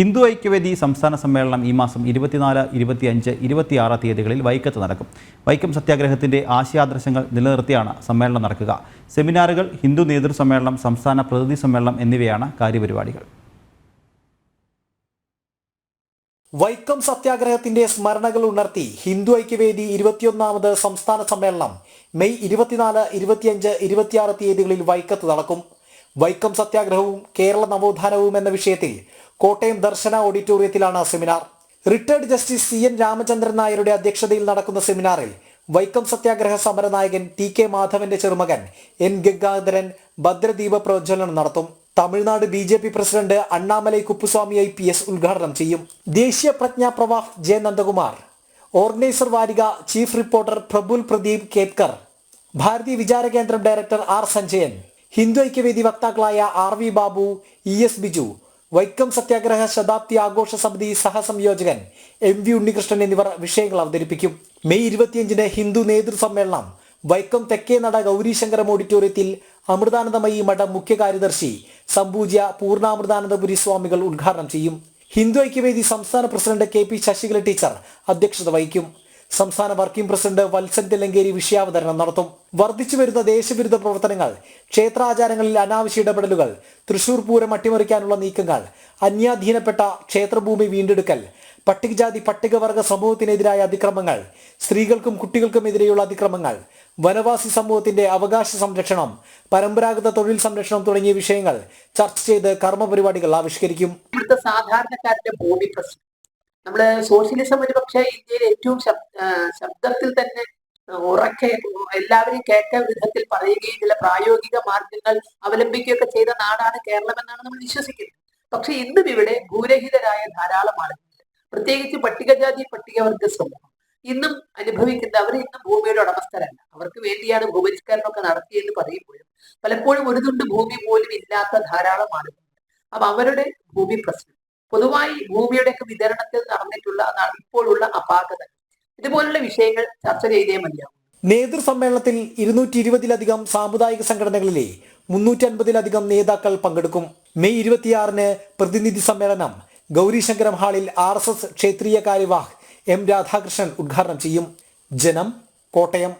ഹിന്ദു ഐക്യവേദി സംസ്ഥാന സമ്മേളനം ഈ മാസം ഇരുപത്തിനാല് ഇരുപത്തിയഞ്ച് ഇരുപത്തിയാറ് തീയതികളിൽ വൈക്കത്ത് നടക്കും. വൈക്കം സത്യാഗ്രഹത്തിന്റെ ആശയാദർശങ്ങൾ നിലനിർത്തിയാണ് സമ്മേളനം നടക്കുക. സെമിനാറുകൾ ഹിന്ദു നേതൃ സമ്മേളനം സംസ്ഥാന പ്രതിനിധി സമ്മേളനം എന്നിവയാണ് കാര്യപരിപാടികൾ. വൈക്കം സത്യാഗ്രഹത്തിന്റെ സ്മരണകൾ ഉണർത്തി ഹിന്ദു ഐക്യവേദി ഇരുപത്തിയൊന്നാമത് സംസ്ഥാന സമ്മേളനം മെയ് ഇരുപത്തിനാല് ഇരുപത്തിയഞ്ച് ഇരുപത്തിയാറ് തീയതികളിൽ വൈക്കത്ത് നടക്കും. വൈക്കം സത്യാഗ്രഹവും കേരള നവോത്ഥാനവും എന്ന വിഷയത്തിൽ കോട്ടയം ദർശന ഓഡിറ്റോറിയത്തിലാണ് seminar. Retired justice C N Ramachandran നായരുടെ അധ്യക്ഷതയിൽ നടക്കുന്ന സെമിനാറിൽ വൈക്കം സത്യാഗ്രഹ സമരനായകൻ ടി കെ മാധവന്റെ ചെറുമകൻ എൻ ഗംഗാധരൻ ഭദ്രദീപ പ്രജ്വലനം നടത്തും. Tamil Nadu B J P president Annamalai Kuppuswamy I P S ഉദ്ഘാടനം ചെയ്യും. ദേശീയ പ്രജ്ഞാ പ്രവാഹ് ജെ നന്ദകുമാർ ഓർഗനൈസർ വാരിക chief reporter Praful Pradeep Ketkar Bharatiya Vichara Kendram director R Sanjayan Hindu Aikyavedi വക്താക്കളായ R V Babu E S Biju Vaikom Satyagraha ശതാബ്ദി ആഘോഷ സമിതി സഹസംയോജകൻ M V Unnikrishnan എന്നിവർ വിഷയങ്ങൾ അവതരിപ്പിക്കും. May ഇരുപത്തിയഞ്ചിന് ഹിന്ദു നേതൃസമ്മേളനം വൈക്കം തെക്കേനട ഗൗരീശങ്കരം ഓഡിറ്റോറിയത്തിൽ അമൃതാനന്ദമയി മഠം മുഖ്യ കാര്യദർശി സമ്പൂജ്യ പൂർണാമൃതാനന്ദപുരി സ്വാമികൾ ഉദ്ഘാടനം ചെയ്യും. ഹിന്ദു ഐക്യവേദി സംസ്ഥാന president K P Sasikala teacher അധ്യക്ഷത വഹിക്കും. സംസ്ഥാന വർക്കിംഗ് പ്രസിഡന്റ് വത്സൻ തെലങ്കേരി വിഷയാവതരണം നടത്തും. വർദ്ധിച്ചു വരുന്ന ദേശവിരുദ്ധ പ്രവർത്തനങ്ങൾ ക്ഷേത്രാചാരങ്ങളിൽ അനാവശ്യ ഇടപെടലുകൾ തൃശൂർ പൂരം അട്ടിമറിക്കാനുള്ള നീക്കങ്ങൾ അന്യാധീനപ്പെട്ട ക്ഷേത്രഭൂമി വീണ്ടെടുക്കൽ പട്ടികജാതി പട്ടികവർഗ സമൂഹത്തിനെതിരായ അതിക്രമങ്ങൾ സ്ത്രീകൾക്കും കുട്ടികൾക്കും എതിരെയുള്ള അതിക്രമങ്ങൾ വനവാസി സമൂഹത്തിന്റെ അവകാശ സംരക്ഷണം പരമ്പരാഗത തൊഴിൽ സംരക്ഷണം തുടങ്ങിയ വിഷയങ്ങൾ ചർച്ച ചെയ്ത് കർമ്മ പരിപാടികൾ ആവിഷ്കരിക്കും. ഇവിടുത്തെ ഭൂമി പ്രശ്നം. നമ്മൾ സോഷ്യലിസം ഒരു പക്ഷേ ഇന്ത്യയിൽ ഏറ്റവും ശബ്ദത്തിൽ തന്നെ ഉറക്കെ എല്ലാവരും കേട്ട വിധത്തിൽ പറയുകയും ചില പ്രായോഗിക മാർഗങ്ങൾ അവലംബിക്കുകയൊക്കെ ചെയ്ത നാടാണ് കേരളം എന്നാണ് നമ്മൾ വിശ്വസിക്കുന്നത്. പക്ഷെ ഇന്നും ഇവിടെ ഭൂരഹിതരായ ധാരാളം ആളുകളുണ്ട്. പ്രത്യേകിച്ച് പട്ടികജാതി പട്ടികവർഗ സമൂഹം. ഇന്നും അനുഭവിക്കുന്ന അവർ ഇന്നും ഭൂമിയുടെ ഉടമസ്ഥരല്ല. അവർക്ക് വേണ്ടിയാണ് ഭൂപരിഷ്കരണമൊക്കെ നടത്തിയെന്ന് പറയുമ്പോഴും പലപ്പോഴും ഒരു തുണ്ട് ഭൂമി പോലും ഇല്ലാത്ത ധാരാളം ആളുകളുണ്ട്. അപ്പൊ അവരുടെ ഭൂമി പ്രശ്നം. പൊതുവായി ഭൂമിയുടെയൊക്കെ വിതരണത്തിൽ നടന്നിട്ടുള്ള അതാണ് ഇപ്പോഴുള്ള അപാകത. ഇതുപോലുള്ള വിഷയങ്ങൾ ചർച്ച ചെയ്തേ മതിയാവും. നേതൃസമ്മേളനത്തിൽ ഇരുന്നൂറ്റി ഇരുപതിലധികം സാമുദായിക സംഘടനകളിലെ മുന്നൂറ്റി അൻപതിലധികം നേതാക്കൾ പങ്കെടുക്കും. മെയ് ഇരുപത്തിയാറിന് പ്രതിനിധി സമ്മേളനം ഗൗരീശങ്കരം ഹാളിൽ ആർ എസ് എസ് ക്ഷേത്രീയ കാര്യവാഹ് എം രാധാകൃഷ്ണൻ ഉദ്ഘാടനം ചെയ്യും. ജനം കോട്ടയം.